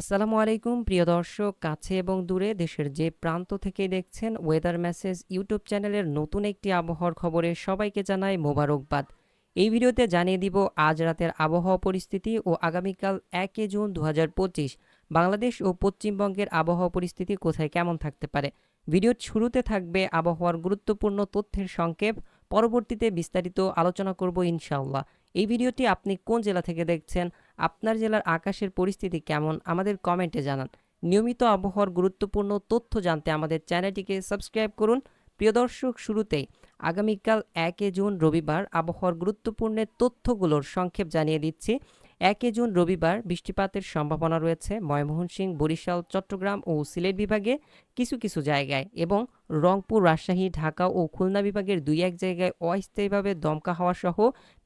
আসসালামু আলাইকুম, প্রিয় দর্শক, কাছে এবং দূরে দেশের যে প্রান্ত থেকে দেখছেন ওয়েদার মেসেজ ইউটিউব চ্যানেলের নতুন একটি আবহাওয়ার খবরে সবাইকে জানাই মোবারকবাদ। এই ভিডিওতে জানিয়ে দিব, আজ রাতের আবহাওয়া পরিস্থিতি ও আগামীকাল একে জুন দু হাজার পঁচিশ। বাংলাদেশ ও পশ্চিমবঙ্গের আবহাওয়া পরিস্থিতি কোথায় কেমন থাকতে পারে? ভিডিওর শুরুতে থাকবে আবহাওয়ার গুরুত্বপূর্ণ তথ্যের সংক্ষেপ। পরবর্তীতে বিস্তারিত আলোচনা করব ইনশাআল্লাহ। এই ভিডিওটি আপনি কোন জেলা থেকে দেখছেন? আপনার জেলার আকাশের পরিস্থিতি কেমন আমাদের কমেন্টে জানান। নিয়মিত আবহাওয়ার গুরুত্বপূর্ণ তথ্য জানতে আমাদের চ্যানেলটিকে সাবস্ক্রাইব করুন। প্রিয় দর্শক, শুরুতেই আগামীকাল একে জুন রবিবার আবহাওয়ার গুরুত্বপূর্ণ তথ্যগুলোর সংক্ষেপ জানিয়ে দিচ্ছি। একে জুন রবিবার বৃষ্টিপাতের সম্ভাবনা রয়েছে ময়মনসিংহ, বরিশাল, চট্টগ্রাম ও সিলেট বিভাগে কিছু কিছু জায়গায় এবং রংপুর, রাজশাহী, ঢাকা ও খুলনা বিভাগের দুই এক জায়গায় অস্থায়ীভাবে দমকা হওয়া সহ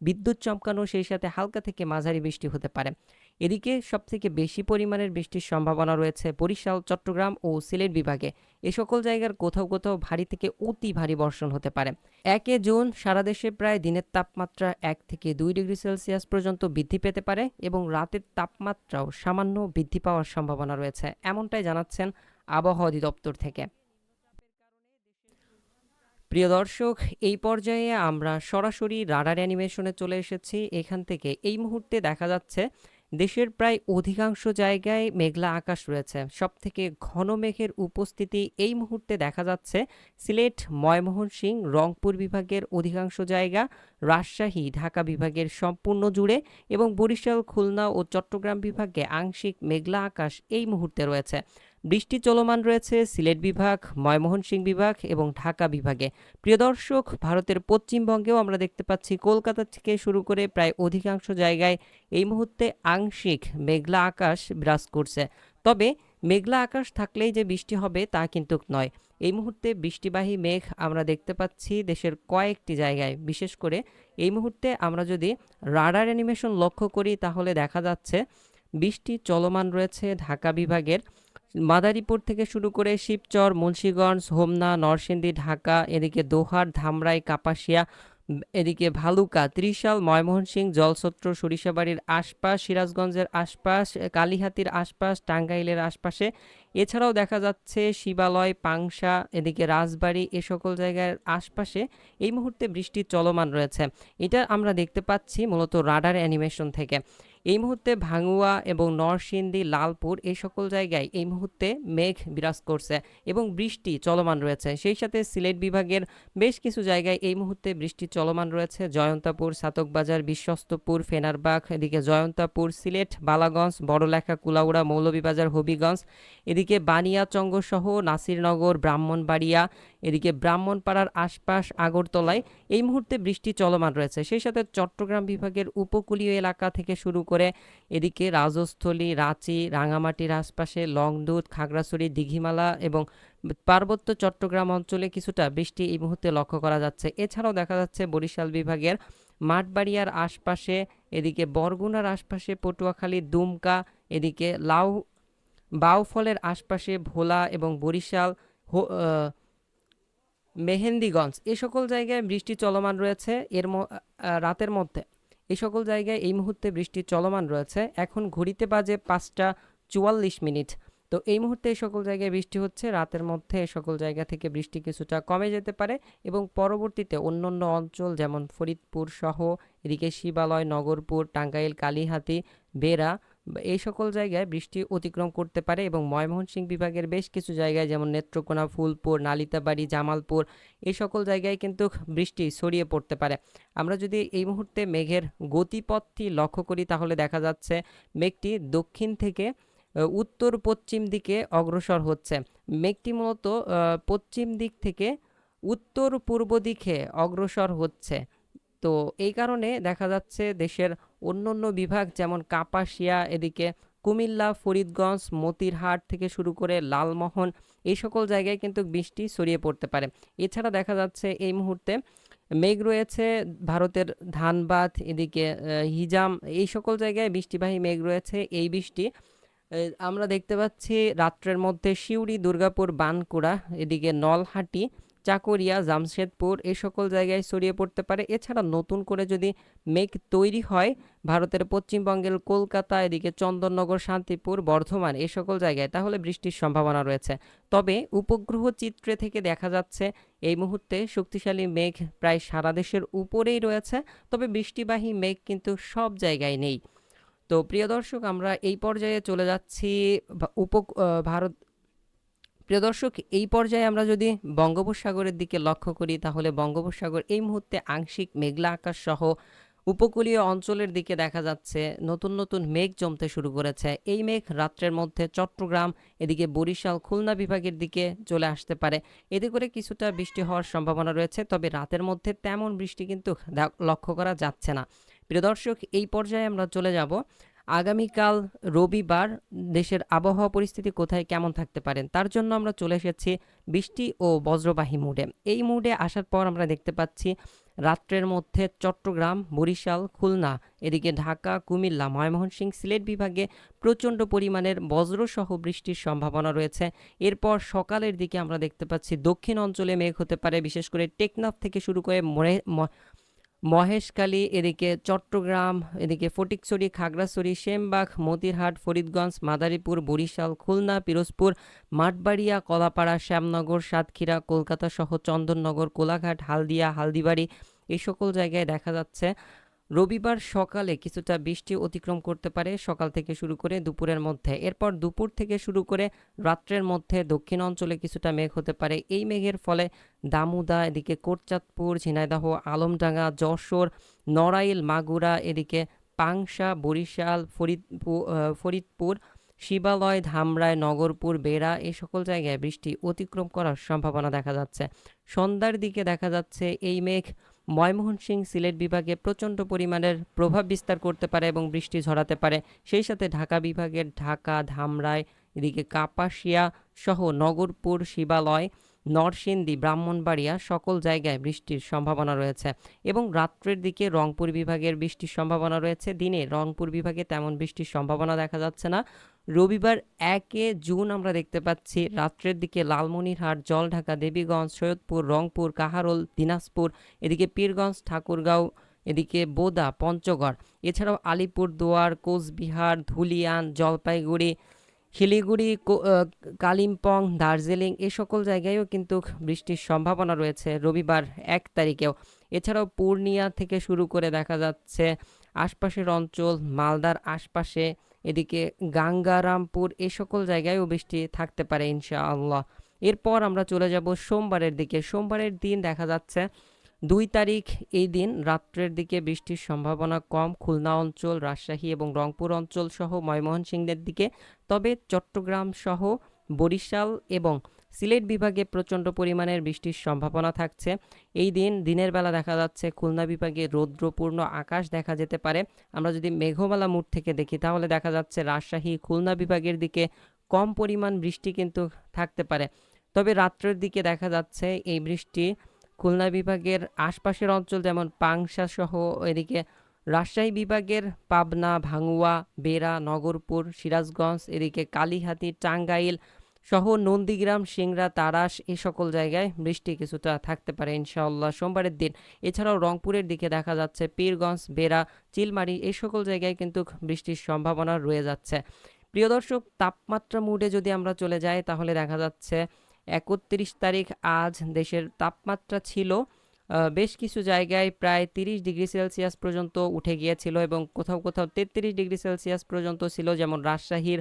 বিদ্যুৎ চমকানো, সেই সাথে হালকা থেকে মাঝারি বৃষ্টি হতে পারে। এদিকে সবথেকে বেশি পরিমাণের বৃষ্টির সম্ভাবনা রয়েছে বরিশাল, চট্টগ্রাম ও সিলেট বিভাগে। এ সকল জায়গার কোথাও কোথাও ভারী থেকে অতি ভারী বর্ষণ হতে পারে। একে জুন, সারা দেশে প্রায় দিনের তাপমাত্রা এক থেকে দুই ডিগ্রি সেলসিয়াস পর্যন্ত বৃদ্ধি পেতে পারে এবং রাতের তাপমাত্রাও সামান্য বৃদ্ধি পাওয়ার সম্ভাবনা রয়েছে, এমনটাই জানাচ্ছেন আবহাওয়া অধিদপ্তর থেকে। প্রিয় দর্শক, এই পর্যায়ে আমরা সরাসরি রাডার অ্যানিমেশনে চলে এসেছি। এখান থেকে এই মুহূর্তে দেখা যাচ্ছে দেশের প্রায় অধিকাংশ জায়গায় মেঘলা আকাশ রয়েছে। সব থেকে ঘন মেঘের উপস্থিতি এই মুহূর্তে দেখা যাচ্ছে সিলেট ময়মোহন সিং রংপুর বিভাগের অধিকাংশ জায়গা, রাজশাহী, ঢাকা বিভাগের সম্পূর্ণ জুড়ে এবং বরিশাল, খুলনা ও চট্টগ্রাম বিভাগে আংশিক মেঘলা আকাশ এই মুহূর্তে রয়েছে। বৃষ্টি চলমান রয়েছে, সিলেট বিভাগ, ময়মনসিংহ বিভাগ এবং ঢাকা বিভাগে। প্রিয় দর্শক, ভারতের পশ্চিমবঙ্গেও আমরা দেখতে পাচ্ছি, কলকাতা থেকে শুরু করে প্রায় অধিকাংশ জায়গায় এই মুহূর্তে আংশিক মেঘলা আকাশ বিরাজ করছে। তবে মেঘলা আকাশ থাকলেই যে বৃষ্টি হবে তা কিন্তু নয়। এই মুহূর্তে বৃষ্টিবাহী মেঘ আমরা দেখতে পাচ্ছি দেশের কয়েকটি জায়গায়। বিশেষ করে এই মুহূর্তে আমরা যদি রাডার অ্যানিমেশন লক্ষ্য করি, তাহলে দেখা যাচ্ছে বৃষ্টি চলমান রয়েছে ঢাকা বিভাগের মাদারীপুর থেকে শুরু করে শিবচর, মুন্সীগঞ্জ, হোমনা, নরসিংদী, ঢাকা, এদিকে দোহার, ধামরাই, কাপাসিয়া, এদিকে ভালুকা, ত্রিশাল, ময়মনসিংহ জলছত্র সরিষাবাড়ির আশপাশ, সিরাজগঞ্জের আশপাশ, কালীহাতির আশপাশ, টাঙ্গাইলের আশপাশে। এছাড়াও দেখা যাচ্ছে শিবালয়, পাংশা, এদিকে রাজবাড়ি, এ সকল জায়গার আশপাশে এই মুহূর্তে বৃষ্টি চলমান রয়েছে। এটা আমরা দেখতে পাচ্ছি মূলত রাডার অ্যানিমেশন থেকে। এই মুহূর্তে ভাঙুয়া এবং নরসিংদী, লালপুর এই সকল জায়গায় এই মুহূর্তে মেঘ বিরাজ করছে এবং বৃষ্টি চলমান রয়েছে। সেই সাথে সিলেট বিভাগের বেশ কিছু জায়গায় এই মুহূর্তে বৃষ্টি চলমান রয়েছে। জয়ন্তাপুর, সাতকবাজার, বিশ্বস্তপুর, ফেনারবাগ, এদিকে জয়ন্তাপুর, সিলেট, বালাগঞ্জ, বড়লেখা, কুলাউড়া, মৌলভীবাজার, হবিগঞ্জ, এদিকে বানিয়াচঙ্গ সহ নাসিরনগর, ব্রাহ্মণবাড়িয়া এদিকে ব্রাহ্মণপাড়ার আশপাশ আগরতলায় এই মুহূর্তে বৃষ্টি চলমান রয়েছে। সেই সাথে চট্টগ্রাম বিভাগের উপকূলীয় এলাকা থেকে শুরু করে এদিকে রাজস্থলী, রাঁচি রাঙামাটির আশপাশে লংদুধ খাগড়াছড়ি, দিঘিমালা এবং পার্বত্য চট্টগ্রাম অঞ্চলে কিছুটা বৃষ্টি এই মুহূর্তে লক্ষ্য করা যাচ্ছে। এছাড়াও দেখা যাচ্ছে বরিশাল বিভাগের মাঠবাড়িয়ার আশপাশে, এদিকে বরগুনার আশপাশে, পটুয়াখালী, দুমকা, এদিকে লাউ, বাউফলের আশপাশে, ভোলা এবং বরিশাল মেহেন্দিগঞ্জ এ সকল জায়গায় বৃষ্টি চলমান রয়েছে এর রাতের মধ্যে। এই সকল জায়গায় এই মুহূর্তে বৃষ্টি চলমান রয়েছে। এখন ঘড়িতে বাজে পাঁচটা চুয়াল্লিশ মিনিট। তো এই মুহূর্তে এই সকল জায়গায় বৃষ্টি হচ্ছে, রাতের মধ্যে এই সকল জায়গা থেকে বৃষ্টি কিছুটা কমে যেতে পারে এবং পরবর্তীতে অন্য অন্য অঞ্চল যেমন ফরিদপুর সহ এদিকে শিবালয় নগরপুর, টাঙ্গাইল, কালীহাতি, বেড়া এই সকল জায়গায় বৃষ্টি অতিক্রম করতে পারে এবং ময়মনসিংহ বিভাগের বেশ কিছু জায়গায়, যেমন নেত্রকোনা, ফুলপুর, নালিতাবাড়ি, জামালপুর, এই সকল জায়গায় কিন্তু বৃষ্টি ছড়িয়ে পড়তে পারে। আমরা যদি এই মুহূর্তে মেঘের গতিপথটি লক্ষ্য করি, তাহলে দেখা যাচ্ছে মেঘটি দক্ষিণ থেকে উত্তর পশ্চিম দিকে অগ্রসর হচ্ছে। মেঘটি মূলত পশ্চিম দিক থেকে উত্তর পূর্ব দিকে অগ্রসর হচ্ছে। তো এই কারণে দেখা যাচ্ছে দেশের অন্য অন্য বিভাগ যেমন কাপাসিয়া, এদিকে কুমিল্লা, ফরিদগঞ্জ, মতিরহাট থেকে শুরু করে লালমোহন, এই সকল জায়গায় কিন্তু বৃষ্টি ছড়িয়ে পড়তে পারে। এছাড়া দেখা যাচ্ছে এই মুহূর্তে মেঘ রয়েছে, ভারতের ধানবাদ, এদিকে হিজাম, এই সকল জায়গায় বৃষ্টিবাহী মেঘ রয়েছে, এই বৃষ্টি আমরা দেখতে পাচ্ছি রাত্রের মধ্যে শিউড়ি দুর্গাপুর বানকুড়া এদিকে নলহাটি চাকুরিয়া, জামশেদপুর এই সকল জায়গায় ছড়িয়ে পড়তে পারে। এছাড়া নতুন করে যদি মেঘ তৈরি হয়, ভারতের পশ্চিমবঙ্গের কলকাতা, এদিকে চন্দননগর, শান্তিপুর, বর্ধমান এই সকল জায়গায় তাহলে বৃষ্টির সম্ভাবনা রয়েছে। তবে উপগ্রহ চিত্রে থেকে দেখা যাচ্ছে, এই মুহূর্তে শক্তিশালী মেঘ প্রায় সারা দেশের উপরেই রয়েছে, তবে বৃষ্টিবাহী মেঘ কিন্তু সব জায়গায় নেই। তো প্রিয় দর্শক, আমরা এই পর্যায়ে চলে যাচ্ছি উপ ভারত প্রিয় দর্শক, এই পর্যায়ে আমরা যদি বঙ্গোপসাগরের দিকে লক্ষ্য করি, তাহলে বঙ্গোপসাগর এই মুহূর্তে আংশিক মেঘলা আকাশ সহ উপকূলীয় অঞ্চলের দিকে দেখা যাচ্ছে। নতুন নতুন মেঘ জমতে শুরু করেছে। এই মেঘ রাত্রের মধ্যে চট্টগ্রাম, এদিকে বরিশাল, খুলনা বিভাগের দিকে চলে আসতে পারে। এতে করে কিছুটা বৃষ্টি হওয়ার সম্ভাবনা রয়েছে, তবে রাতের মধ্যে তেমন বৃষ্টি কিন্তু লক্ষ্য করা যাচ্ছে না। প্রিয় দর্শক, এই পর্যায়ে আমরা চলে যাব আগামীকাল রবিবার দেশের আবহাওয়া পরিস্থিতি কোথায়, কেমন থাকতে পারেন, তার জন্য আমরা চলে এসেছি বৃষ্টি ও বজ্রবাহী মুডে। এই মুডে আসার পর আমরা দেখতে পাচ্ছি রাত্রের মধ্যে চট্টগ্রাম, বরিশাল, খুলনা, এদিকে ঢাকা, কুমিল্লা, ময়মনসিংহ, সিলেট বিভাগে প্রচণ্ড পরিমাণের বজ্রসহ বৃষ্টির সম্ভাবনা রয়েছে। এরপর সকালের দিকে আমরা দেখতে পাচ্ছি দক্ষিণ অঞ্চলে মেঘ হতে পারে, বিশেষ করে টেকনাফ থেকে শুরু করে মহেশখালী এদিকে চট্টগ্রাম, এদিকে ফটিকছড়ি, খাগড়াছড়ি, সেমবাগ, মতিরহাট, ফরিদগঞ্জ, মাদারীপুর, বরিশাল, খুলনা, পিরোজপুর, মাঠবাড়িয়া, কলাপাড়া, শ্যামনগর, সাতক্ষীরা, কলকাতা সহ চন্দননগর, কোলাঘাট, হালদিয়া, হালদিবাড়ি, এই সকল জায়গায় দেখা যাচ্ছে। রবিবার সকালে কিছুটা বৃষ্টি অতিক্রম করতে পারে। সকাল থেকে শুরু করে দুপুরের মধ্যে, এরপর দুপুর থেকে শুরু করে রাত্রের মধ্যে দক্ষিণ অঞ্চলে কিছুটা মেঘ হতে পারে। এই মেঘের ফলে দামুদা, এদিকে কোটচাঁদপুর, ঝিনাইদহ, আলমডাঙ্গা, যশোর, নড়াইল, মাগুরা, এদিকে পাংশা, বরিশাল ফরিদপুর ফরিদপুর, শিবালয় ধামরায় নগরপুর, বেড়া এই সকল জায়গায় বৃষ্টি অতিক্রম করার সম্ভাবনা দেখা যাচ্ছে। সন্ধ্যার দিকে দেখা যাচ্ছে এই মেঘ ময়মনসিংহ সিলেট বিভাগে প্রচণ্ড পরিমাণের প্রভাব বিস্তার করতে পারে এবং বৃষ্টি ঝরাতে পারে। সেই সাথে ঢাকা বিভাগের ঢাকা, ধামরাই, এদিকে কাপাসিয়া সহ নগরপুর, শিবালয় নরসিংদী, ব্রাহ্মণবাড়িয়া সকল জায়গায় বৃষ্টির সম্ভাবনা রয়েছে এবং রাত্রের দিকে রংপুর বিভাগের বৃষ্টির সম্ভাবনা রয়েছে। দিনে রংপুর বিভাগে তেমন বৃষ্টির সম্ভাবনা দেখা যাচ্ছে না। রবিবার একে জুন আমরা দেখতে পাচ্ছি, রাত্রের দিকে লালমনিরহাট, জলঢাকা, দেবীগঞ্জ, সৈয়দপুর, রংপুর, কাহারোল, দিনাজপুর, এদিকে পীরগঞ্জ, ঠাকুরগাঁও, এদিকে বোদা, পঞ্চগড়। এছাড়াও আলিপুরদুয়ার, কোচবিহার, ধুলিয়ান, জলপাইগুড়ি শিলিগুড়ি কালিম্পং, দার্জিলিং এ সকল জায়গায়ও কিন্তু বৃষ্টির সম্ভাবনা রয়েছে রবিবার এক তারিখেও। এছাড়াও পূর্ণিয়া থেকে শুরু করে দেখা যাচ্ছে আশপাশের অঞ্চল, মালদার আশপাশে, এদিকে গাঙ্গারামপুর এ সকল জায়গায়ও বৃষ্টি থাকতে পারে ইনশাআল্লাহ। এরপর আমরা চলে যাব সোমবারের দিকে। সোমবারের দিন দেখা যাচ্ছে দুই তারিখ এই দিন রাত্রের দিকে বৃষ্টির সম্ভাবনা কম। খুলনা অঞ্চল, রাজশাহী এবং রংপুর অঞ্চল সহ ময়মনসিংহের দিকে। তবে চট্টগ্রাম সহ বরিশাল এবং সিলেট বিভাগে প্রচণ্ড পরিমাণের বৃষ্টির সম্ভাবনা থাকছে। এই দিন দিনের বেলা দেখা যাচ্ছে খুলনা বিভাগে রৌদ্রপূর্ণ আকাশ দেখা যেতে পারে। আমরা যদি মেঘমালা মুড থেকে দেখি, তাহলে দেখা যাচ্ছে রাজশাহী, খুলনা বিভাগের দিকে কম পরিমাণ বৃষ্টি কিন্তু থাকতে পারে। তবে রাত্রের দিকে দেখা যাচ্ছে এই বৃষ্টি খুলনা বিভাগের আশপাশের অঞ্চল যেমন পাংশা সহ এদিকে রাজশাহী বিভাগের পাবনা, ভাঙুয়া, বেড়া, নগরপুর, সিরাজগঞ্জ, এদিকে কালীহাতি, টাঙ্গাইল সহ নন্দীগ্রাম, সিংড়া, তারাস এ সকল জায়গায় বৃষ্টি কিছুটা থাকতে পারে ইনশাআল্লাহ সোমবারের দিন। এছাড়াও রংপুরের দিকে দেখা যাচ্ছে পীরগঞ্জ, বেড়া, চিলমারি এই সকল জায়গায় কিন্তু বৃষ্টির সম্ভাবনা রয়ে যাচ্ছে। প্রিয় দর্শক, তাপমাত্রা মুডে যদি আমরা চলে যাই তাহলে দেখা যাচ্ছে একত্রিশ তারিখ আজ দেশের তাপমাত্রা ছিল বেশ কিছু জায়গায় প্রায় তিরিশ ডিগ্রি সেলসিয়াস পর্যন্ত উঠে গিয়েছিল এবং কোথাও কোথাও তেত্রিশ ডিগ্রি সেলসিয়াস পর্যন্ত ছিল, যেমন রাজশাহীর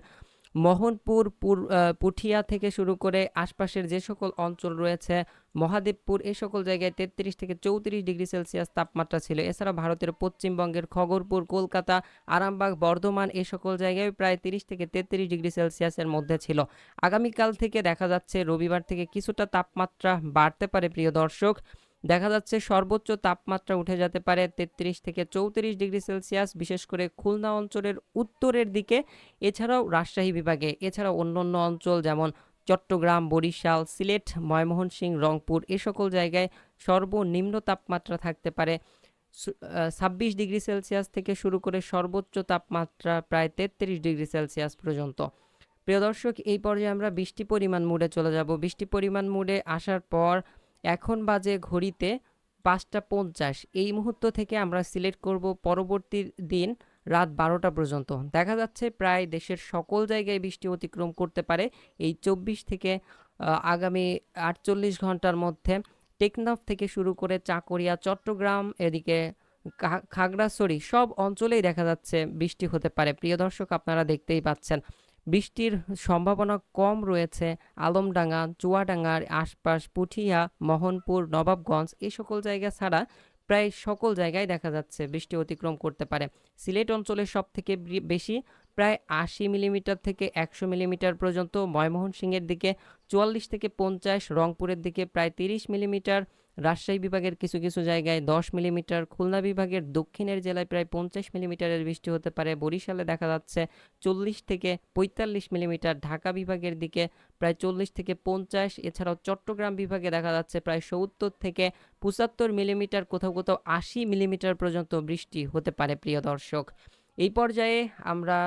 মোহনপুর, পুর পুঠিয়া থেকে শুরু করে আশপাশের যে সকল অঞ্চল রয়েছে, মহাদেবপুর এই সকল জায়গায় তেত্রিশ থেকে চৌত্রিশ ডিগ্রি সেলসিয়াস তাপমাত্রা ছিল। এছাড়া ভারতের পশ্চিমবঙ্গের খগরপুর, কলকাতা, আরামবাগ, বর্ধমান এই সকল জায়গায় প্রায় তিরিশ থেকে তেত্রিশ ডিগ্রি সেলসিয়াসের মধ্যে ছিল। আগামীকাল থেকে দেখা যাচ্ছে, রবিবার থেকে কিছুটা তাপমাত্রা বাড়তে পারে, প্রিয় দর্শক। দেখা যাচ্ছে সর্বোচ্চ তাপমাত্রা উঠে যেতে পারে তেত্রিশ থেকে চৌত্রিশ ডিগ্রি সেলসিয়াস, বিশেষ করে খুলনা অঞ্চলের উত্তরের দিকে, এছাড়াও রাজশাহী বিভাগে, এছাড়াও অন্যান্য অঞ্চল যেমন চট্টগ্রাম, বরিশাল, সিলেট, ময়মনসিংহ, রংপুর, এ সকল জায়গায় সর্বনিম্ন তাপমাত্রা থাকতে পারে। ছাব্বিশ ডিগ্রি সেলসিয়াস থেকে শুরু করে সর্বোচ্চ তাপমাত্রা প্রায় তেত্রিশ ডিগ্রি সেলসিয়াস পর্যন্ত। প্রিয় দর্শক, এই পর্যায়ে আমরা বৃষ্টি পরিমাণ মুডে চলে যাব। বৃষ্টি পরিমাণ মুডে আসার পর এখন বাজে ঘড়িতে পাঁচটা পঞ্চাশ। এই মুহূর্ত থেকে আমরা সিলেক্ট করব পরবর্তী দিন রাত বারোটা পর্যন্ত। দেখা যাচ্ছে প্রায় দেশের সকল জায়গায় বৃষ্টি অতিক্রম করতে পারে। এই চব্বিশ থেকে আগামী আটচল্লিশ ঘণ্টার মধ্যে টেকনাফ থেকে শুরু করে চাকরিয়া, চট্টগ্রাম, এদিকে খাগড়াছড়ি সব অঞ্চলেই দেখা যাচ্ছে বৃষ্টি হতে পারে। প্রিয় দর্শক, আপনারা দেখতেই পাচ্ছেন বৃষ্টির সম্ভাবনা কম রয়েছে। আলমডাঙ্গা, চুয়াডাঙ্গার আশপাশ, পুঠিয়া, মোহনপুর, নবাবগঞ্জ এই সকল জায়গা ছাড়া প্রায় সকল জায়গায় দেখা যাচ্ছে বৃষ্টি অতিক্রম করতে পারে। সিলেট অঞ্চলের সব থেকে বেশি প্রায় আশি মিলিমিটার থেকে একশো মিলিমিটার পর্যন্ত। ময়মনসিংহের দিকে চুয়াল্লিশ থেকে পঞ্চাশ, রংপুরের দিকে প্রায় তিরিশ মিলিমিটার। রাজশাহী বিভাগের কিছু কিছু জায়গায় দশ মিলিমিটার, খুলনা বিভাগের দক্ষিণের জেলায় প্রায় পঞ্চাশ মিলিমিটারের বৃষ্টি হতে পারে। বরিশালে দেখা যাচ্ছে চল্লিশ থেকে পঁয়তাল্লিশ মিলিমিটার, ঢাকা বিভাগের দিকে প্রায় চল্লিশ থেকে পঞ্চাশ। এছাড়াও চট্টগ্রাম বিভাগে দেখা যাচ্ছে প্রায় সত্তর থেকে পঁচাত্তর মিলিমিটার, কোথাও কোথাও আশি মিলিমিটার পর্যন্ত বৃষ্টি হতে পারে, প্রিয় দর্শক। এই পর্যায়ে আমরা